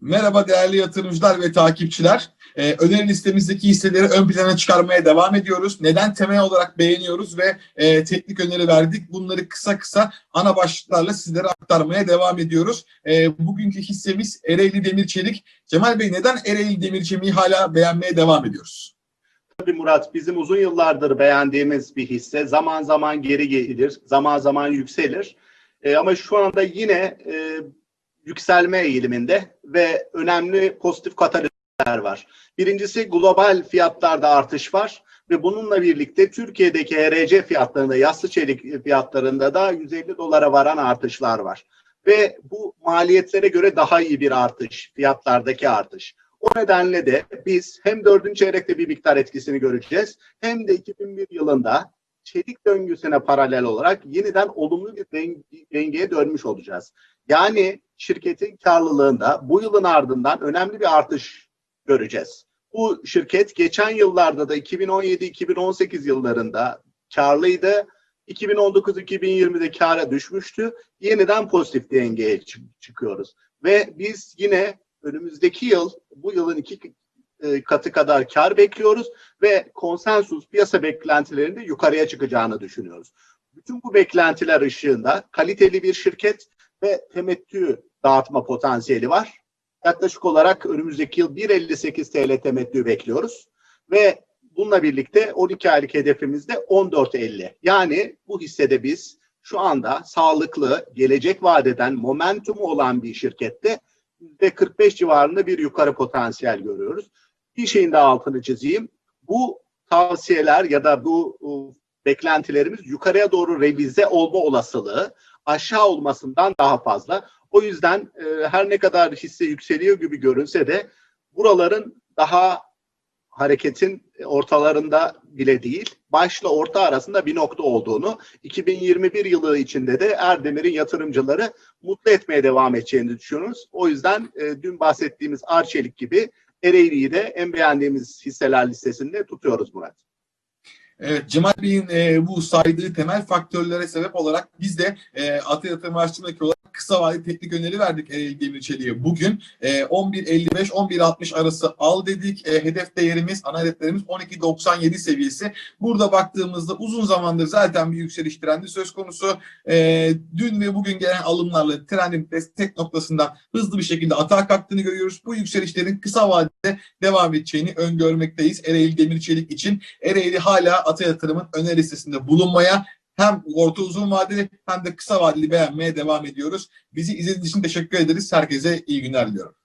Merhaba değerli yatırımcılar ve takipçiler. Ee, öneri listemizdeki hisseleri ön plana çıkarmaya devam ediyoruz. Neden temel olarak beğeniyoruz ve e, teknik öneri verdik. Bunları kısa kısa ana başlıklarla sizlere aktarmaya devam ediyoruz. E, bugünkü hissemiz Ereğli Demir Çelik. Cemal Bey neden Ereğli Demir Çelik'i hala beğenmeye devam ediyoruz? Tabii Murat bizim uzun yıllardır beğendiğimiz bir hisse. Zaman zaman geri gelir, zaman zaman yükselir. E, ama şu anda yine e, yükselme eğiliminde ve önemli pozitif katalizörler var. Birincisi global fiyatlarda artış var ve bununla birlikte Türkiye'deki HRC fiyatlarında, yassı çelik fiyatlarında da 150 dolara varan artışlar var. Ve bu maliyetlere göre daha iyi bir artış, fiyatlardaki artış. O nedenle de biz hem dördüncü çeyrekte bir miktar etkisini göreceğiz hem de 2001 yılında çelik döngüsüne paralel olarak yeniden olumlu bir dengeye dönmüş olacağız. Yani şirketin karlılığında bu yılın ardından önemli bir artış göreceğiz. Bu şirket geçen yıllarda da 2017-2018 yıllarında karlıydı. 2019-2020'de kara düşmüştü. Yeniden pozitif dengeye çıkıyoruz. Ve biz yine önümüzdeki yıl bu yılın iki e, katı kadar kar bekliyoruz ve konsensus piyasa beklentilerinde yukarıya çıkacağını düşünüyoruz. Bütün bu beklentiler ışığında kaliteli bir şirket ve temettü dağıtma potansiyeli var. Yaklaşık olarak önümüzdeki yıl 1.58 TL temettü bekliyoruz ve bununla birlikte 12 aylık hedefimiz de 14.50. Yani bu hissede biz şu anda sağlıklı, gelecek vadeden momentumu olan bir şirkette %45 civarında bir yukarı potansiyel görüyoruz. Bir şeyin daha altını çizeyim. Bu tavsiyeler ya da bu beklentilerimiz yukarıya doğru revize olma olasılığı aşağı olmasından daha fazla. O yüzden e, her ne kadar hisse yükseliyor gibi görünse de buraların daha hareketin ortalarında bile değil, başla orta arasında bir nokta olduğunu, 2021 yılı içinde de Erdemir'in yatırımcıları mutlu etmeye devam edeceğini düşünüyoruz. O yüzden e, dün bahsettiğimiz Arçelik gibi Ereğli'yi de en beğendiğimiz hisseler listesinde tutuyoruz Murat. Evet, Cemal Bey'in e, bu saydığı temel faktörlere sebep olarak biz de e, Atı Yatırım olarak kısa vadeli teknik öneri verdik Ereğli Demirçeli'ye. Bugün e, 11.55-11.60 arası al dedik. E, hedef değerimiz, ana hedeflerimiz 12.97 seviyesi. Burada baktığımızda uzun zamandır zaten bir yükseliş trendi söz konusu. E, dün ve bugün gelen alımlarla trendin destek noktasından hızlı bir şekilde atağa kalktığını görüyoruz. Bu yükselişlerin kısa vadede devam edeceğini öngörmekteyiz Ereğli Demirçelik için. Ereğli hala Ata Yatırım'ın öner listesinde bulunmaya hem orta uzun vadeli hem de kısa vadeli beğenmeye devam ediyoruz. Bizi izlediğiniz için teşekkür ederiz. Herkese iyi günler diliyorum.